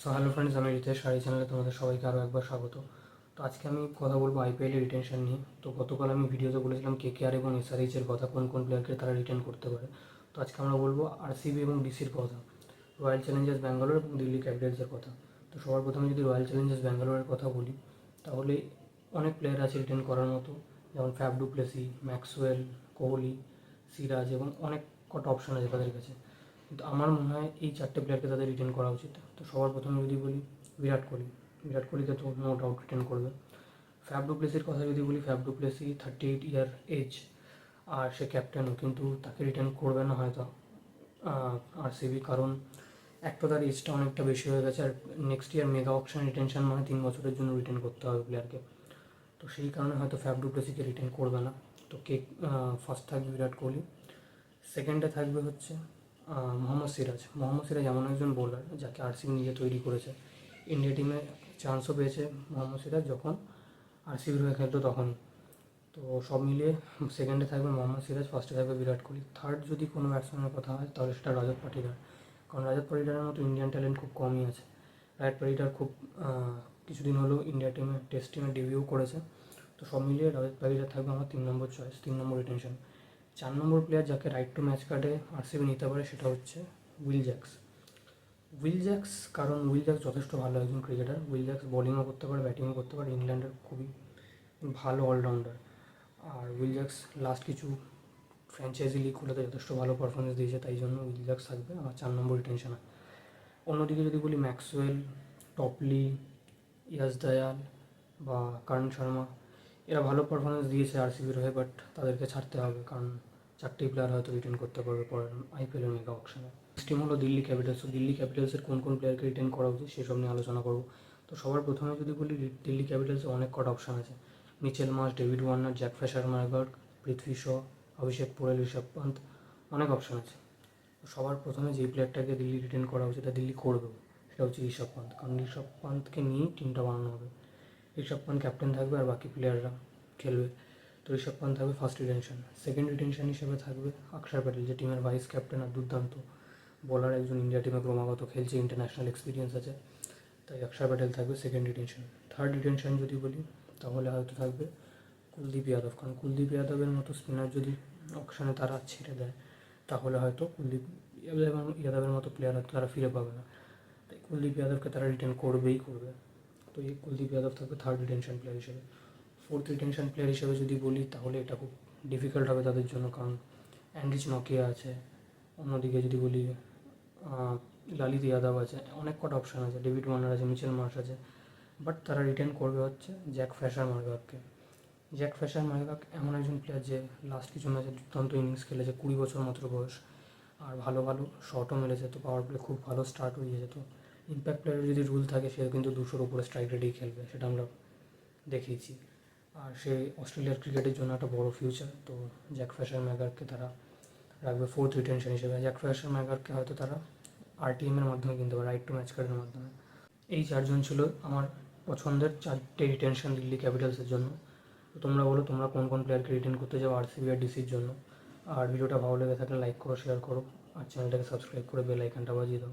So hello friends আমি রিতেশ শাড়ি চ্যানেলে তোমাদের সবাইকে আরও একবার স্বাগত। তো আজকে আমি কথা বলব আইপিএলের রিটেনশন নিয়ে। তো গতকাল আমি ভিডিওতে বলেছিলাম কে কে আর এবং এসআরএইচ এর কথা, কোন কোন প্লেয়ারকে তারা রিটার্ন করতে পারে। তো আজকে আমরা বলব আরসিবি এবং ডিসির কথা রয়্যাল চ্যালেঞ্জার্স ব্যাঙ্গালোর এবং দিল্লি ক্যাপিটালসের কথা। তো সবার প্রথমে যদি রয়্যাল চ্যালেঞ্জার্স ব্যাঙ্গালোরের কথা বলি, তাহলে অনেক প্লেয়ার আছে রিটেন করার মতো। যেমন Faf du Plessis Maxwell Kohli Siraj এবং অনেক কটা অপশন আছে তাদের কাছে। কিন্তু আমার মনে হয় এই চারটে প্লেয়ারকে তাদের রিটার্ন করা উচিত। তো সবার প্রথমে যদি বলি বিরাট কোহলি। বিরাট কোহলিকে তো নো ডাউট রিটার্ন করবে। ফ্যাব ডুপ্লেসির কথা যদি বলি Faf du Plessis thirty eight year age আর সে ক্যাপ্টেনও কিন্তু তাকে রিটার্ন করবে না হয়তো। আরসিবি কারণ এক তো তার এজটা অনেকটা বেশি হয়ে গেছে, আর next year mega option retention মানে তিন বছরের জন্য রিটার্ন করতে হবে প্লেয়ারকে তো সেই কারণে হয়তো ফ্যাব ডুপ্লেসিকে রিটার্ন করবে না। তো কে ফার্স্ট থাকবে বিরাট কোহলি। সেকেন্ডে থাকবে হচ্ছে মোহাম্মদ সিরাজ। মোহাম্মদ সিরাজ এমন একজন বোলার যাকে আরসিবি নিজে তৈরি করেছে। ইন্ডিয়া টিমে চান্সও পেয়েছে মোহাম্মদ সিরাজ যখন আরসিবির হয়ে খেলতো তখনই তো সব মিলিয়ে সেকেন্ডে থাকবে মোহাম্মদ সিরাজ ফার্স্টে থাকবে বিরাট কোহলি। থার্ড যদি কোনো ব্যাটসম্যানের কথা হয়, তাহলে সেটা রজত পাটিদার। কারণ রজত পাটিদারের মতো ইন্ডিয়ান ট্যালেন্ট খুব কমই আছে। রজত পাটিদার খুব কিছুদিন হলো ইন্ডিয়া টিমে টেস্ট টিমে ডেবিউ করেছে। তো সব মিলিয়ে রজত পাটিদার থাকবে আমার তিন নম্বর চয়েস তিন নম্বর রিটেনশন চার নম্বর প্লেয়ার যাকে রাইট টু ম্যাচ কার্ডে আরসিবি নিতে পারে সেটা হচ্ছে উইল জ্যাক্স উইল জ্যাক্স কারণ উইল জ্যাক্স যথেষ্ট ভালো একজন ক্রিকেটার উইল জ্যাক্স বোলিংও করতে পারে ব্যাটিংও করতে পারে, ইংল্যান্ডের খুবই ভালো অলরাউন্ডার আর উইল জ্যাক্স লাস্ট কিছু ফ্র্যাঞ্চাইজি লিগগুলোতে যথেষ্ট ভালো পারফরমেন্স দিয়েছে, তাই জন্য উইল জ্যাক্স থাকবে আমার চার নম্বর রিটেনশনে অন্যদিকে যদি বলি ম্যাক্সওয়েল টপলি ইয়াস দয়াল বা কারণ শর্মা এরা ভালো পারফরমেন্স দিয়েছে আরসিবির হয়ে বাট তাদেরকে ছাড়তে হবে, কারণ চারটি প্লেয়ার হয়তো রিটার্ন করতে পারবে পরের আইপিএলের মেগা অপশনে টিম হলো দিল্লি ক্যাপিটালস তো দিল্লি ক্যাপিটালসের কোন কোন প্লেয়ারকে রিটার্ন করা উচিত সেসব নিয়ে আলোচনা করব। তো সবার প্রথমে যদি বলি, দিল্লি ক্যাপিটালসে অনেক কটা অপশন আছে। Mitchell Marsh David Warner, Jake Fraser McGurk Prithvi Shaw, Abhishek Porel Rishabh Pant অনেক অপশন আছে। তো সবার প্রথমে যেই প্লেয়ারটাকে দিল্লি রিটার্ন করা উচিত, সেটা দিল্লি করবে সেটা হচ্ছে ঋষভ পান্ত কারণ ঋষভ পান্তকে নিয়েই টিমটা বানানো হবে। ঋষভ পান্ত ক্যাপ্টেন থাকবে আর বাকি প্লেয়াররা খেলবে। তো ঋষভ পান্ত থাকবে ফার্স্ট রিটেনশন সেকেন্ড রিটেনশন হিসেবে থাকবে অক্ষর প্যাটেল, যে টিমের ভাইস ক্যাপ্টেন আর দুর্দান্ত বোলার একজন ইন্ডিয়া টিমে ক্রমাগত খেলছে ইন্টারন্যাশনাল এক্সপিরিয়েন্স আছে, তাই অক্ষর প্যাটেল থাকবে সেকেন্ড রিটেনশন থার্ড রিটেনশন যদি বলি, তাহলে হয়তো থাকবে কুলদীপ যাদব। কারণ কুলদীপ যাদবের মতো স্পিনার যদি অপশানে তারা ছেড়ে দেয়, তাহলে হয়তো কুলদীপ যাদব- যাদবের মতো প্লেয়ার হয়তো তারা ফিরে পাবে না। তাই কুলদীপ যাদবকে তারা রিটার্ন করবেই করবে। তো এই কুলদীপ যাদব থাকবে থার্ড রিটেনশন প্লেয়ার হিসেবে। ফোর্থ রিটেনশন প্লেয়ার হিসেবে যদি বলি, তাহলে এটা খুব ডিফিকাল্ট হবে তাদের জন্য, কারণ অ্যান্ড্রিচ নকিয়া আছে। অন্যদিকে যদি বলি লালিত যাদব আছে। অনেক কটা অপশান আছে। ডেভিড ওয়ার্নার আছে মিচেল মার্শ আছে। বাট তারা রিটেন করবে হচ্ছে জ্যাক ফ্যাশার মার্গাককে জ্যাক ফ্যাশার মার্গাক এমন একজন প্লেয়ার যে লাস্ট কিছু ম্যাচে দুর্দান্ত ইনিংস খেলেছে, কুড়ি বছর মাত্র বয়স। আর ভালো ভালো শটও মেরেছে, তো পাওয়ার প্লে খুব ভালো স্টার্ট হয়ে যেত ইম্প্যাক্ট প্লেয়ারের যদি রুল থাকে সে কিন্তু দুশোর উপরে স্ট্রাইক রেটেই খেলবে, সেটা আমরা দেখিয়েছি। আর সে অস্ট্রেলিয়ার ক্রিকেটের জন্য একটা বড় ফিউচার তো জ্যাক ফ্যাশার ম্যাগারকে তারা রাখবে ফোর্থ রিটেনশন হিসেবে। জ্যাক ফ্যাশার ম্যাগারকে হয়তো তারা আরটিএমের মাধ্যমে কিনতে পারে রাইট টু ম্যাচ কার্ডের মাধ্যমে। এই চারজন ছিল আমার পছন্দের চারটে রিটেনশন দিল্লি ক্যাপিটালসের জন্য। তোমরা বলো, তোমরা কোন কোন প্লেয়ারকে রিটেন করতে যাও আরসিবি আর ডিসির জন্য? আর ভিডিওটা ভালো লেগে থাকলে লাইক করো শেয়ার করো, আর চ্যানেলটাকে সাবস্ক্রাইব করে বেল আইকনটা বাজিয়ে দাও।